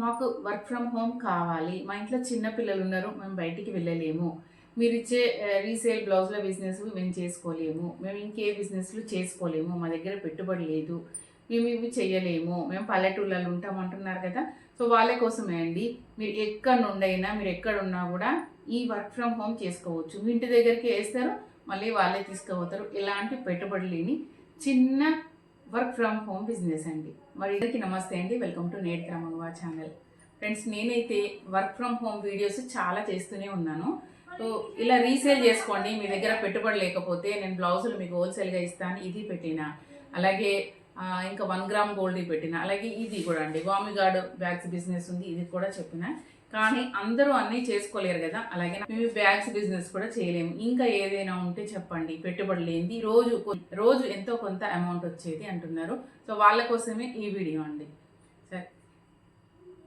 మాకు work from home కావాలి. మా ఇంట్లో చిన్న పిల్లలు ఉన్నారు మేము బయటికి వెళ్ళలేము. మీరు ఇచ్చే రీసేల్ బ్లౌజ్ల బిజినెస్ మేము చేసుకోలేము. మేము ఇంకే బిజినెస్లు చేసుకోలేము. మా దగ్గర పెట్టుబడి లేదు. మేము ఇవి చేయలేము మేము పల్లెటూళ్ళలో ఉంటాం అంటున్నారు కదా. సో వాళ్ళ కోసమే అండి. మీరు ఎక్కడ నుండైనా మీరు ఎక్కడున్నా కూడా ఈ వర్క్ ఫ్రమ్ హోమ్ చేసుకోవచ్చు. మీ ఇంటి దగ్గరికి వేస్తారు మళ్ళీ వాళ్ళే తీసుకుపోతారు. ఎలాంటి పెట్టుబడి లేని చిన్న వర్క్ ఫ్రమ్ హోమ్ బిజినెస్ అండి. మరి ఇద్దరికి నమస్తే అండి. వెల్కమ్ టు నేటి క్రమంగా ఛానల్. ఫ్రెండ్స్ నేనైతే వర్క్ ఫ్రమ్ హోమ్ వీడియోస్ చాలా చేస్తూనే ఉన్నాను. సో ఇలా రీసేల్ చేసుకోండి. మీ దగ్గర పెట్టుబడి లేకపోతే నేను బ్లౌజులు మీకు హోల్సేల్గా ఇస్తాను. ఇది పెట్టిన అలాగే ఇంకా వన్ గ్రామ్ గోల్డ్ పెట్టిన అలాగే ఇది కూడా అండి. వామిగార్డ్ బ్యాగ్స్ బిజినెస్ ఉంది. ఇది కూడా చెప్పిన. కానీ అందరూ అన్నీ చేసుకోలేరు కదా. అలాగే మేము బ్యాగ్స్ బిజినెస్ కూడా చేయలేము. ఇంకా ఏదైనా ఉంటే చెప్పండి. పెట్టుబడి లేనిది రోజు రోజు ఎంతో కొంత అమౌంట్ వచ్చేది అంటున్నారు. సో వాళ్ళ కోసమే ఈ వీడియో అండి. సరే.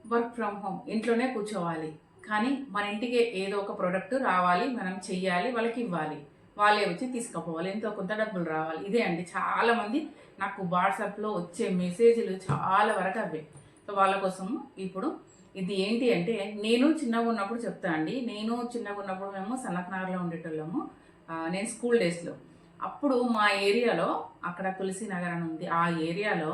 Work from home. ఇంట్లోనే కూర్చోవాలి. కానీ మన ఇంటికి ఏదో ఒక ప్రోడక్ట్ రావాలి. మనం చెయ్యాలి. వాళ్ళకి ఇవ్వాలి. వాళ్ళే వచ్చి తీసుకుపోవాలి. ఎంతో కొంత డబ్బులు రావాలి. ఇదే అండి. చాలామంది నాకు వాట్సాప్లో వచ్చే మెసేజ్లు చాలా వరకు అవే. సో వాళ్ళ కోసం ఇప్పుడు ఇది ఏంటి అంటే నేను చిన్నగా ఉన్నప్పుడు చెప్తా అండి నేను చిన్నగా ఉన్నప్పుడు మేము సనత్నగర్లో ఉండేటోళ్ళము. నేను స్కూల్ డేస్లో. అప్పుడు మా ఏరియాలో అక్కడ తులసి నగర్ అని ఉంది ఆ ఏరియాలో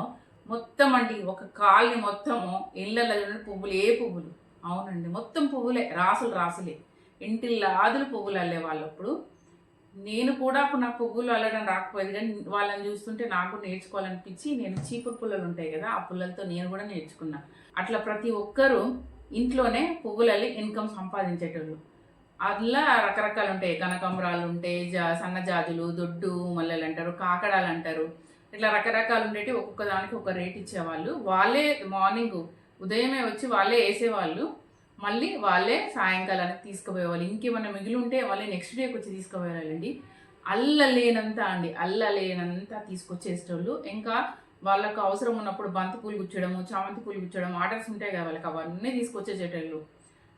మొత్తం అండి ఒక కాలనీ మొత్తము ఇళ్ళల్లో చూడండి పువ్వులు ఏ పువ్వులు. అవునండి మొత్తం పువ్వులే రాసులు రాసులే. ఇంటిల్లాదులు పువ్వులు అల్లే వాళ్ళప్పుడు నేను కూడా అప్పుడు నాకు పువ్వులు అల్లడం రాకపోయేది కానీ వాళ్ళని చూస్తుంటే నాకు నేర్చుకోవాలనిపించి నేను చీపురు పుల్లలు ఉంటాయి కదా ఆ పుల్లలతో నేను కూడా నేర్చుకున్నా. అట్లా ప్రతి ఒక్కరూ ఇంట్లోనే పువ్వులల్లి ఇన్కమ్ సంపాదించేటోళ్ళు. అట్లా రకరకాలు ఉంటాయి. కనకాంబరాలు ఉంటాయి జా సన్నజాజులు దొడ్డు మల్లెలు అంటారు కాకడాలు అంటారు. ఇట్లా రకరకాలు ఉండేవి ఒక్కొక్క దానికి ఒక రేట్ ఇచ్చేవాళ్ళు. వాళ్ళే మార్నింగ్ ఉదయమే వచ్చి వాళ్ళే వేసేవాళ్ళు. మళ్ళీ వాళ్ళే సాయంకాలానికి తీసుకుపోయేవాళ్ళు. ఇంకేమైనా మిగిలి ఉంటే వాళ్ళే నెక్స్ట్ డేకి వచ్చి తీసుకుపోయేవాళ్ళండి. అల్లలేనంత అండి అల్లలేనంత తీసుకొచ్చేసేటోళ్ళు. ఇంకా వాళ్ళకు అవసరం ఉన్నప్పుడు బంతి పూలు గుచ్చడము చామంతి పూలు గుచ్చడం ఆర్డర్స్ ఉంటాయి కదా వాళ్ళకి అవన్నీ తీసుకొచ్చేసేటోళ్ళు.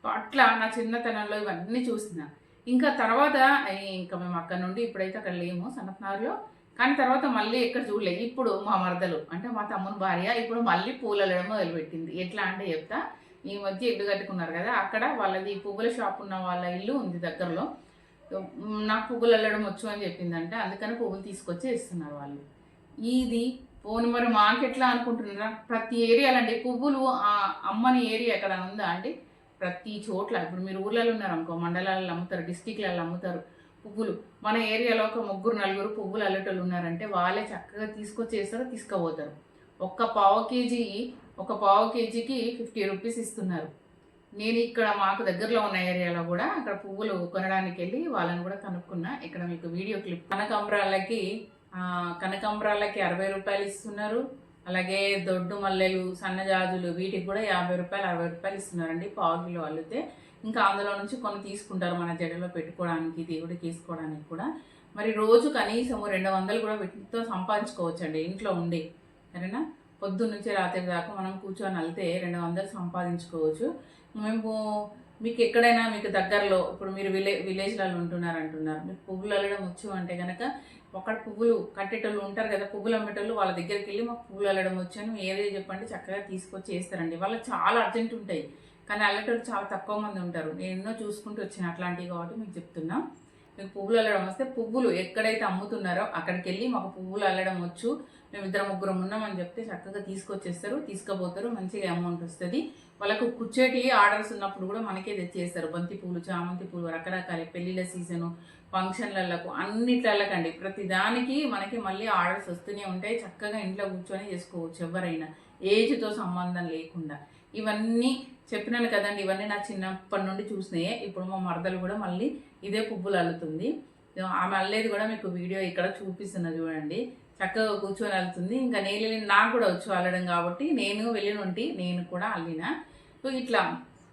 అట్లా నా చిన్నతనంలో ఇవన్నీ చూసిన. ఇంకా తర్వాత ఇంకా మేము అక్కడ నుండి ఇప్పుడైతే అక్కడ లేము సనత్నార్లో కానీ తర్వాత మళ్ళీ ఎక్కడ చూడలే. ఇప్పుడు మా మరదలు అంటే మా తమ్ముని భార్య ఇప్పుడు మళ్ళీ పూలు మొదలుపెట్టింది. ఎట్లా అంటే చెప్తా ఈ మధ్య ఇల్లు కట్టుకున్నారు కదా అక్కడ వాళ్ళది పువ్వుల షాప్ ఉన్న వాళ్ళ ఇల్లు ఉంది దగ్గరలో. నాకు పువ్వులు అల్లడం వచ్చు అని చెప్పిందంటే అందుకని పువ్వులు తీసుకొచ్చి ఇస్తున్నారు వాళ్ళు. ఇది పోను మరి మార్కెట్లో అనుకుంటున్నారా? ప్రతి ఏరియాలండి పువ్వులు ఆ అమ్మని ఏరియా ఎక్కడ ఉందా అండి ప్రతి చోట్ల. ఇప్పుడు మీరు ఊర్లలో ఉన్నారు అనుకో మండలాలలో అమ్ముతారు డిస్టిక్లలో అమ్ముతారు పువ్వులు. మన ఏరియాలో ఒక ముగ్గురు నలుగురు పువ్వులు అల్లేటోళ్ళు ఉన్నారంటే వాళ్ళే చక్కగా తీసుకొచ్చేస్తారు తీసుకుపోతారు. ఒక్క పావు కేజీ ఒక పావు కేజీకి ఫిఫ్టీ రూపీస్ ఇస్తున్నారు. నేను ఇక్కడ మాకు దగ్గరలో ఉన్న ఏరియాలో కూడా అక్కడ పువ్వులు కొనడానికి వెళ్ళి వాళ్ళని కూడా కనుక్కున్నా. ఇక్కడ మీకు వీడియో క్లిప్. కనకాంబరాలకి కనకంబరాలకి కనకాంబరాలకి అరవై రూపాయలు ఇస్తున్నారు. అలాగే దొడ్డు మల్లెలు సన్నజాజులు వీటికి కూడా యాభై రూపాయలు అరవై రూపాయలు ఇస్తున్నారండి పావు కిలో అల్లితే. ఇంకా అందులో నుంచి కొన్ని తీసుకుంటారు మన జడలో పెట్టుకోవడానికి దేవుడికి వేసుకోవడానికి కూడా. మరి రోజు కనీసం రెండు వందలు కూడా వీటితో సంపాదించుకోవచ్చండి ఇంట్లో ఉండి. సరేనా? పొద్దున్న నుంచి రాత్రి దాకా మనం కూర్చొని వెళ్తే రెండు వందలు సంపాదించుకోవచ్చు. మేము మీకు ఎక్కడైనా మీకు దగ్గరలో ఇప్పుడు మీరు విలే విలేజ్లలో ఉంటున్నారు అంటున్నారు మీకు పువ్వులు అల్లడం వచ్చు అంటే కనుక ఒకటి పువ్వులు కట్టేటోళ్ళు ఉంటారు కదా పువ్వులు అమ్మేటోళ్ళు వాళ్ళ దగ్గరికి వెళ్ళి మాకు పువ్వులు అల్లడం వచ్చాను ఏదో చెప్పండి చక్కగా తీసుకొచ్చి వేస్తారండి. వాళ్ళకి చాలా అర్జెంట్ ఉంటాయి. కానీ అల్లేటోళ్ళు చాలా తక్కువ మంది ఉంటారు. నేను ఎన్నో చూసుకుంటూ వచ్చిన అట్లాంటివి కాబట్టి మీకు చెప్తున్నాం. మీకు పువ్వులు అల్లడం వస్తే పువ్వులు ఎక్కడైతే అమ్ముతున్నారో అక్కడికి వెళ్ళి మాకు పువ్వులు అల్లడం వచ్చు. మేము ఇద్దరు ముగ్గురం ఉన్నామని చెప్తే చక్కగా తీసుకొచ్చేస్తారు తీసుకుపోతారు మంచిగా అమౌంట్ వస్తుంది. వాళ్ళకు కుచ్చేటి ఆర్డర్స్ ఉన్నప్పుడు కూడా మనకే తెచ్చేస్తారు. బంతి పూలు చామంతి పూలు రకరకాల పెళ్ళిళ్ళ సీజను ఫంక్షన్లకు అన్నిట్లకండి ప్రతి దానికి మనకి మళ్ళీ ఆర్డర్స్ వస్తూనే ఉంటాయి. చక్కగా ఇంట్లో కూర్చొని చేసుకోవచ్చు ఎవరైనా. ఏజ్తో సంబంధం లేకుండా. ఇవన్నీ చెప్పినాను కదండి ఇవన్నీ నా చిన్నప్పటి నుండి చూసినాయే. ఇప్పుడు మా మరదలు కూడా మళ్ళీ ఇదే పువ్వులు అల్లుతుంది. ఆమె అల్లేది కూడా మీకు వీడియో ఇక్కడ చూపిస్తున్నా చూడండి. చక్కగా కూర్చొని అల్లుతుంది. ఇంకా నేను నాకు కూడా వచ్చు అల్లడం కాబట్టి నేను వెళ్ళిన ఉంటి నేను కూడా అల్లిన. సో ఇట్లా.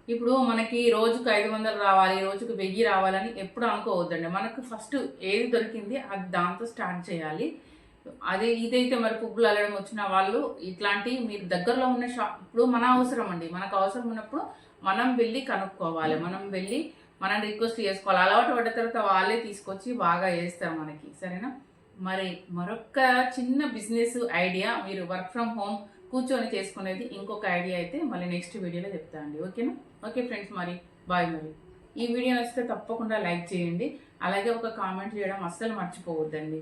ఇప్పుడు మనకి రోజుకు ఐదు వందలు రావాలి రోజుకు వెయ్యి రావాలని ఎప్పుడు అనుకోవద్దండి. మనకు ఫస్ట్ ఏది దొరికింది అది దాంతో స్టార్ట్ చేయాలి. అదే ఇదైతే మరి పువ్వులు అల్లడం వచ్చిన వాళ్ళు ఇట్లాంటి మీరు దగ్గరలో ఉన్న షాప్ ఇప్పుడు మన అవసరం అండి. మనకు అవసరం ఉన్నప్పుడు మనం వెళ్ళి కనుక్కోవాలి. మనం వెళ్ళి మనం రిక్వెస్ట్ చేసుకోవాలి. అలవాటు పడ్డ తర్వాత వాళ్ళే తీసుకొచ్చి బాగా వేస్తారు మనకి. సరేనా? మరి మరొక చిన్న బిజినెస్ ఐడియా మీరు వర్క్ ఫ్రమ్ హోమ్ కూర్చొని చేసుకునేది ఇంకొక ఐడియా అయితే మళ్ళీ నెక్స్ట్ వీడియోలో చెప్తా అండి. ఓకేనా? ఓకే ఫ్రెండ్స్ మరి బాయ్ మరి. ఈ వీడియో నచ్చితే తప్పకుండా లైక్ చేయండి. అలాగే ఒక కామెంట్ చేయడం అస్సలు మర్చిపోవద్దండి.